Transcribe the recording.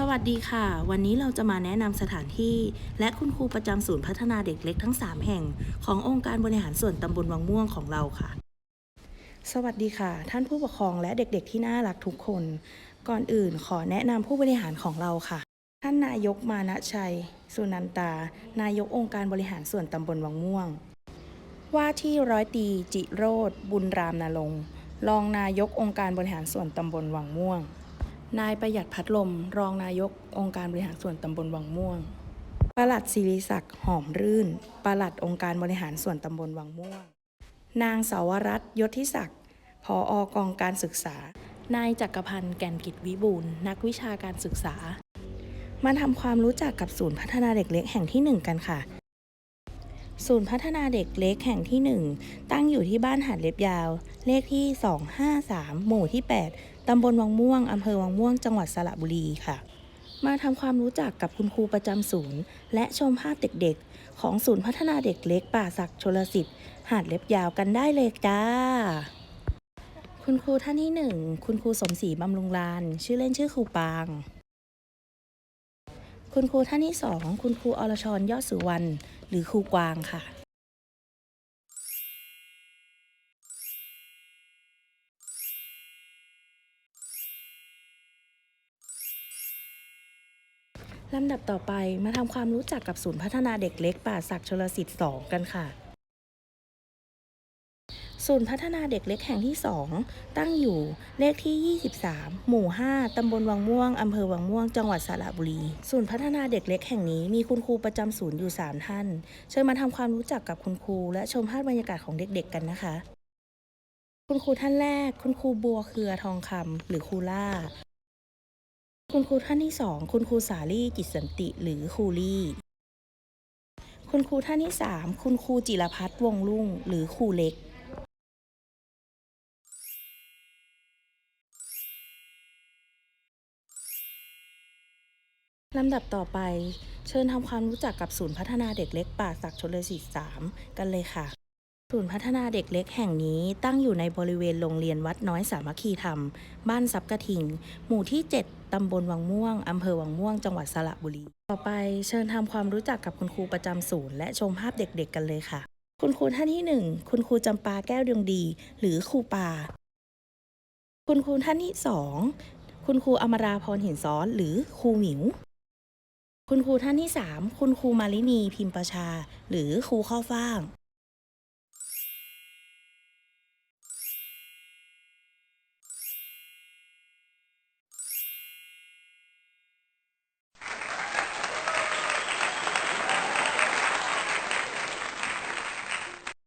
สวัสดีค่ะ วันนี้เราจะมาแนะนำสถานที่ และคุณครูประจำศูนย์พัฒนาเด็กเล็กทั้ง 3 แห่ง ขององค์การบริหารส่วนตำบลวังม่วงของเราค่ะ สวัสดีค่ะ ท่านผู้ปกครองและเด็กๆที่น่ารักทุกคน ก่อนอื่นขอแนะนำผู้บริหารของเราค่ะ ท่านนายกมานะชัย สุนันตา นายกองค์การบริหารส่วนตำบลวังม่วง ว่าที่ร้อยตีจิโรธบุญรามนาลงรองนายกองค์การบริหารส่วนตำบลวังม่วง นายประหยัดพัดลม รองนายกองค์การบริหารส่วนตำบลวังม่วง ปลัดศิริศักดิ์หอมรื่น ปลัดองค์การบริหารส่วนตำบลวังม่วง นางสาวรัตน์ยศทิศักดิ์ผออกองการศึกษา นายจักรพันธ์แก่นกิจวิบูลนักวิชาการศึกษา มาทำความรู้จักกับศูนย์พัฒนาเด็กเล็กแห่งที่หนึ่งกันค่ะ ศูนย์พัฒนาเด็กเล็กแห่งที่ 1 ตั้งอยู่ที่บ้านหาดเล็บยาว เลขที่ 253 หมู่ที่ 8 ตำบลวังม่วง อำเภอวังม่วง จังหวัดสระบุรีค่ะ มาทำความรู้จักกับคุณครูประจำศูนย์ และชมภาพเด็กๆ ของศูนย์พัฒนาเด็กเล็กป่าศักชลสิทธิ์ หาดเล็บยาวกันได้เลยจ้า คุณครูท่านที่ 1 คุณครูสมศรีบำรุงลาน ชื่อเล่นชื่อครูปาง คุณครูท่านที่2คุณครูอรชรยอดสุวรรณหรือครูกวางค่ะ ลำดับต่อไปมาทำความรู้จักกับศูนย์พัฒนาเด็กเล็กป่าศักดิ์ชลสิทธิ์ 2 กันค่ะ ศูนย์พัฒนาเด็กเล็กแห่งที่ 2 ตั้งอยู่เลขที่ 23 หมู่ 5 ตำบลวังม่วง อำเภอวังม่วง จังหวัดสระบุรี ศูนย์พัฒนาเด็กเล็กแห่งนี้มีคุณครูประจำศูนย์อยู่ 3 ท่าน เชิญมาทำความรู้จักกับคุณครูและชมภาพบรรยากาศของเด็กๆกันนะคะ คุณครูท่านแรก คุณครูบัวเครือทองคำหรือครูล่า คุณครูท่านที่สองคุณครูสาลี่จิตสันติ หรือครูลี่คุณครูท่านที่สามคุณครูจิรพัฒน์วงลุ่ง หรือครูเล็ก ลำดับต่อไป เชิญทำความรู้จักกับศูนย์พัฒนาเด็กเล็กป่าศักดิ์ชลสิทธิ์3กันเลยค่ะ ศูนย์พัฒนาเด็กเล็กแห่งนี้ตั้งอยู่ในบริเวณโรงเรียนวัดน้อยสามัคคีธรรม บ้านซับกระทิง หมู่ที่ 7 ตำบลวังม่วง อำเภอวังม่วง จังหวัดสระบุรี ต่อไปเชิญทำความรู้จักกับคุณครูประจำศูนย์และชมภาพเด็กๆ กันเลยค่ะ คุณครูท่านที่ 1 คุณครูจำปาแก้วดวงดี หรือครูปา คุณครูท่านที่ 2 คุณครูอมราพรหินซ้อนหรือครูหมิว คุณครูท่านที่ 3 คุณครูมาลินีพิมพ์ประชา หรือครูข้าวฟ่าง